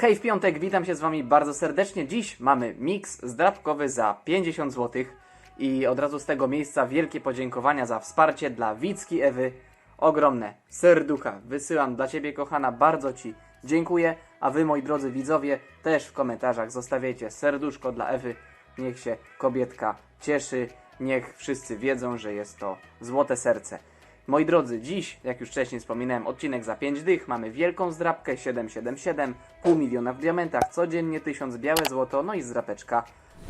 Hej, w piątek, witam się z Wami bardzo serdecznie. Dziś mamy miks zdrabkowy za 50 zł i od razu z tego miejsca wielkie podziękowania za wsparcie dla Wicki Ewy. Ogromne serducha wysyłam dla Ciebie, kochana, bardzo Ci dziękuję, a Wy, moi drodzy widzowie, też w komentarzach zostawiajcie serduszko dla Ewy. Niech się kobietka cieszy, niech wszyscy wiedzą, że jest to złote serce. Moi drodzy, dziś, jak już wcześniej wspominałem, odcinek za 5 dych, mamy wielką zdrabkę 777, pół miliona w diamentach, codziennie 1000 białe złoto, no i zdrapeczka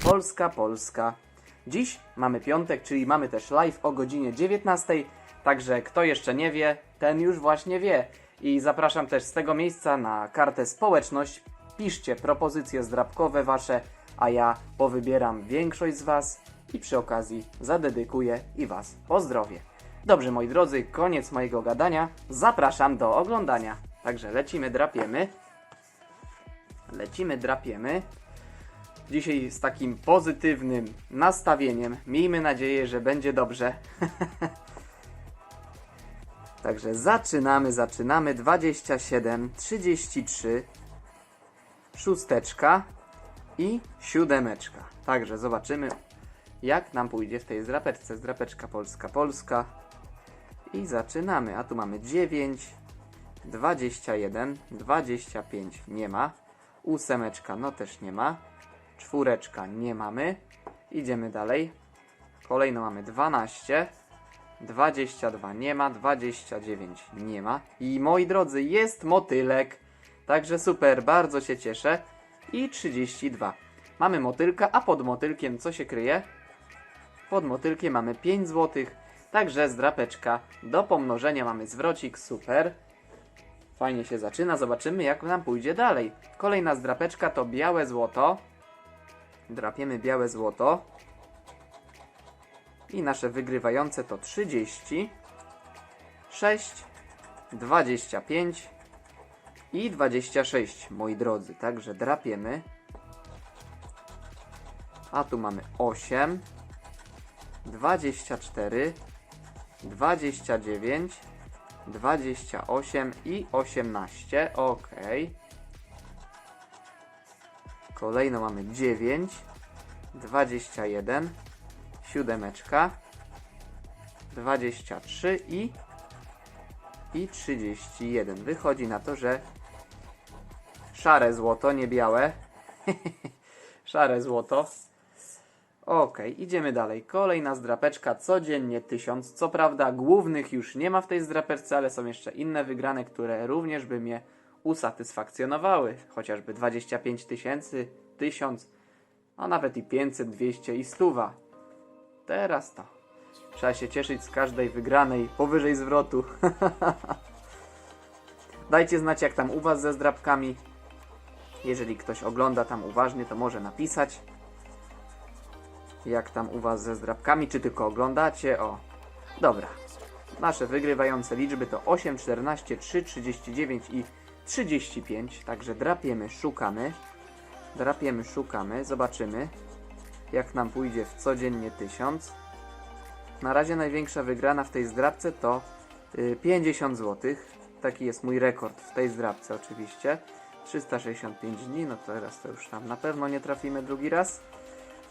Polska, Polska. Dziś mamy piątek, czyli mamy też live o godzinie 19, także kto jeszcze nie wie, ten już właśnie wie. I zapraszam też z tego miejsca na kartę społeczność, piszcie propozycje zdrabkowe wasze, a ja powybieram większość z was i przy okazji zadedykuję i was pozdrowię. Dobrze, moi drodzy, koniec mojego gadania. Zapraszam do oglądania. Także lecimy, drapiemy. Lecimy, drapiemy. Dzisiaj z takim pozytywnym nastawieniem. Miejmy nadzieję, że będzie dobrze. Także zaczynamy, zaczynamy. 27, 33, szósteczka i siódemeczka. Także zobaczymy, jak nam pójdzie w tej zdrapeczce. Zdrapeczka Polska, Polska. I zaczynamy. A tu mamy 9, 21, 25 nie ma. Ósemeczka no też nie ma. Czwóreczka nie mamy. Idziemy dalej. Kolejno mamy 12, 22 nie ma, 29 nie ma. I moi drodzy, jest motylek. Także super, bardzo się cieszę. I 32. Mamy motylka, a pod motylkiem co się kryje? Pod motylkiem mamy 5 zł. Także zdrapeczka. Do pomnożenia mamy zwrocik, super. Fajnie się zaczyna, zobaczymy jak nam pójdzie dalej. Kolejna zdrapeczka to białe złoto. Drapiemy białe złoto. I nasze wygrywające to 30, 6, 25 i 26, moi drodzy. Także drapiemy. A tu mamy 8, 24, 29, 28 i 18. Ok. Kolejno mamy 9, 21, siódemeczka, 23 i, i 31. Wychodzi na to, że szare złoto, nie białe. szare złoto. Ok, idziemy dalej. Kolejna zdrapeczka, codziennie 1000. Co prawda, głównych już nie ma w tej zdrapeczce, ale są jeszcze inne wygrane, które również by mnie usatysfakcjonowały. Chociażby 25 tysięcy, 1000, a nawet i 500, 200 i 100. Teraz to. Trzeba się cieszyć z każdej wygranej powyżej zwrotu. Dajcie znać, jak tam u Was ze zdrabkami. Jeżeli ktoś ogląda tam uważnie, to może napisać jak tam u Was ze zdrabkami, czy tylko oglądacie. O, dobra. Nasze wygrywające liczby to 8, 14, 3, 39 i 35. Także drapiemy, szukamy. Drapiemy, szukamy. Zobaczymy, jak nam pójdzie w codziennie 1000. Na razie największa wygrana w tej zdrabce to y, 50 zł. Taki jest mój rekord w tej zdrabce oczywiście. 365 dni, no teraz to już tam na pewno nie trafimy drugi raz.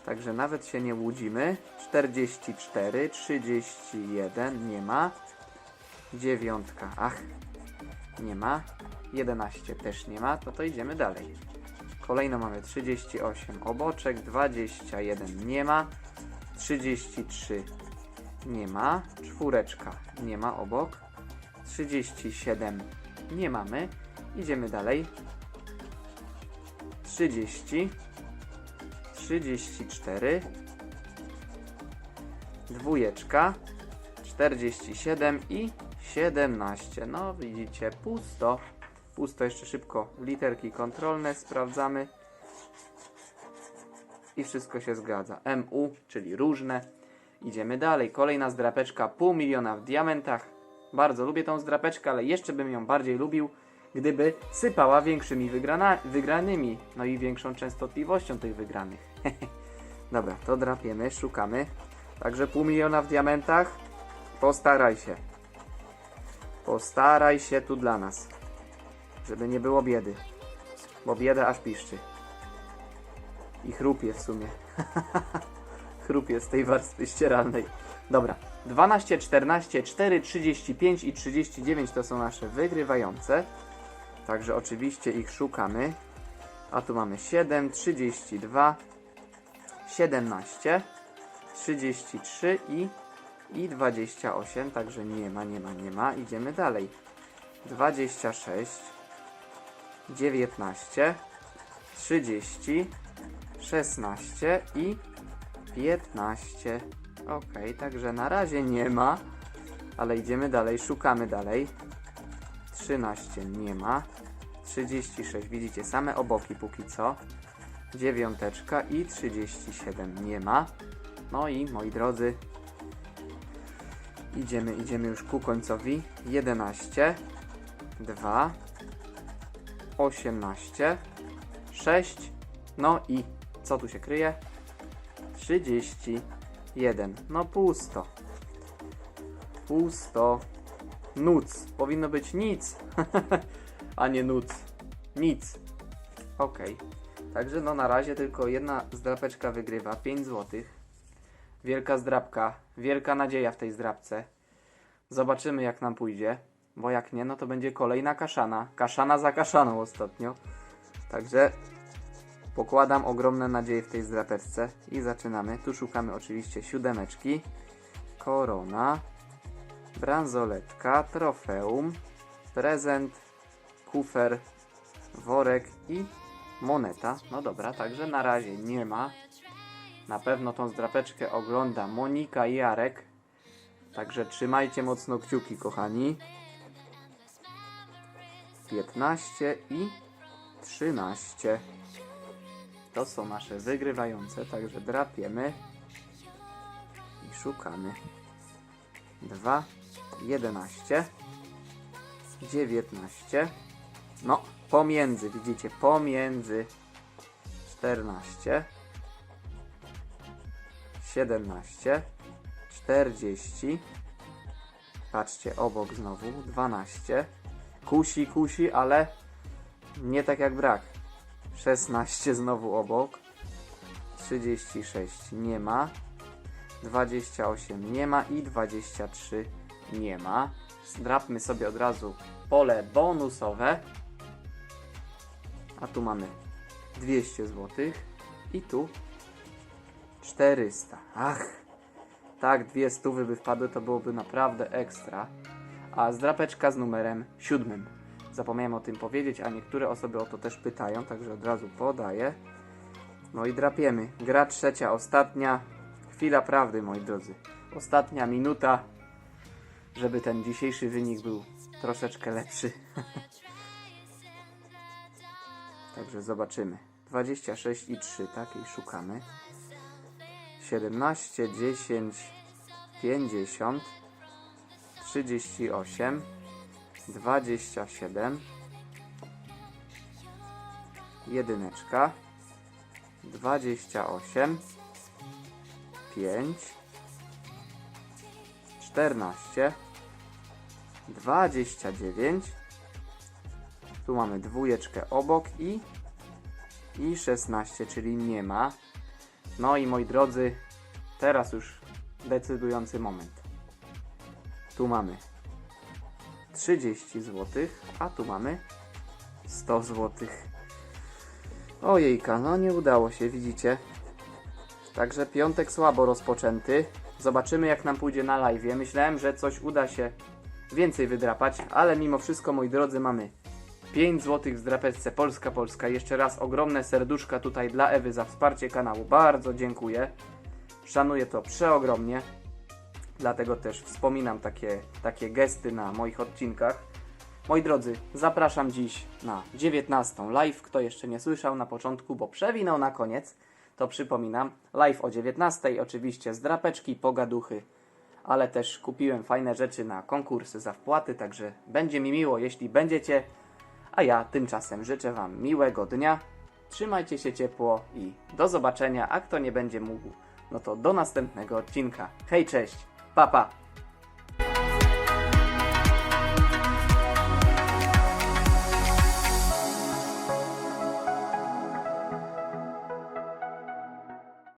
Także nawet się nie łudzimy. 44, 31, nie ma. Dziewiątka, ach, nie ma. 11 też nie ma, to to idziemy dalej. Kolejno mamy 38 oboczek, 21 nie ma. 33 nie ma. Czwóreczka nie ma obok. 37 nie mamy. Idziemy dalej. 30 34 dwójeczka 47 i 17 no widzicie pusto. Pusto jeszcze szybko literki kontrolne sprawdzamy. I wszystko się zgadza. MU czyli różne. Idziemy dalej. Kolejna zdrapeczka pół miliona w diamentach. Bardzo lubię tą zdrapeczkę ale jeszcze bym ją bardziej lubił gdyby sypała większymi wygrana- wygranymi, no i większą częstotliwością tych wygranych. Dobra, to drapiemy, szukamy. Także pół miliona w diamentach. Postaraj się. Postaraj się tu dla nas. Żeby nie było biedy. bo bieda aż piszczy. I chrupie w sumie. chrupie z tej warstwy ścieralnej. Dobra. 12, 14, 4, 35 i 39 to są nasze wygrywające. Także oczywiście ich szukamy. A tu mamy 7, 32, 17, 33 i, i 28. Także nie ma, nie ma, nie ma. Idziemy dalej. 26, 19, 30, 16 i 15. Ok, także na razie nie ma, ale idziemy dalej, szukamy dalej. 13 nie ma. 36, widzicie, same oboki póki co. Dziewiąteczka i 37 nie ma. No i moi drodzy, idziemy, idziemy już ku końcowi. 11, 2, 18, 6, no i co tu się kryje? 31. No pusto. Pusto. Nuc. Powinno być nic. A nie nuc. Nic. Ok. Także no na razie tylko jedna zdrapeczka wygrywa. 5 zł. Wielka zdrapka. Wielka nadzieja w tej zdrapce. Zobaczymy jak nam pójdzie. Bo jak nie, no to będzie kolejna kaszana. Kaszana za kaszaną ostatnio. Także pokładam ogromne nadzieje w tej zdrapeczce. I zaczynamy. Tu szukamy oczywiście siódemeczki. Korona. Bransoletka. Trofeum. Prezent. Kufer. Worek i moneta. No dobra, także na razie nie ma. Na pewno tą zdrapeczkę ogląda Monika i Jarek. Także trzymajcie mocno kciuki, kochani. 15 i 13. To są nasze wygrywające, także drapiemy i szukamy. 2, 11, 19. No, pomiędzy, widzicie, pomiędzy 14, 17, 40. Patrzcie, obok znowu 12. Kusi, kusi, ale nie tak jak brak. 16 znowu obok. 36 nie ma. 28 nie ma i 23 nie ma. Zdrapmy sobie od razu pole bonusowe. A tu mamy 200 zł i tu 400. Ach, tak dwie stówy by wpadły, to byłoby naprawdę ekstra. A zdrapeczka z numerem siódmym. Zapomniałem o tym powiedzieć, a niektóre osoby o to też pytają, także od razu podaję. No i drapiemy. Gra trzecia, ostatnia. Chwila prawdy, moi drodzy. Ostatnia minuta, żeby ten dzisiejszy wynik był troszeczkę lepszy. Także zobaczymy. 26 i 3, tak? I szukamy. 17, 10, 50, 38, 27, jedyneczka, 28, 5, 14, 29, tu mamy dwójeczkę obok i, i 16, czyli nie ma. No i moi drodzy, teraz już decydujący moment. Tu mamy 30 zł, a tu mamy 100 zł. Ojejka, no nie udało się, widzicie. Także piątek słabo rozpoczęty. Zobaczymy jak nam pójdzie na live. Myślałem, że coś uda się więcej wydrapać, ale mimo wszystko, moi drodzy, mamy 5 zł w zdrapeczce Polska Polska. Jeszcze raz ogromne serduszka tutaj dla Ewy za wsparcie kanału. Bardzo dziękuję. Szanuję to przeogromnie. Dlatego też wspominam takie, takie gesty na moich odcinkach. Moi drodzy, zapraszam dziś na 19 live. Kto jeszcze nie słyszał na początku, bo przewinął na koniec, to przypominam. Live o 19, oczywiście z drapeczki, pogaduchy, ale też kupiłem fajne rzeczy na konkursy za wpłaty, także będzie mi miło, jeśli będziecie. A ja tymczasem życzę Wam miłego dnia. Trzymajcie się ciepło i do zobaczenia. A kto nie będzie mógł, no to do następnego odcinka. Hej, cześć, papa. Pa.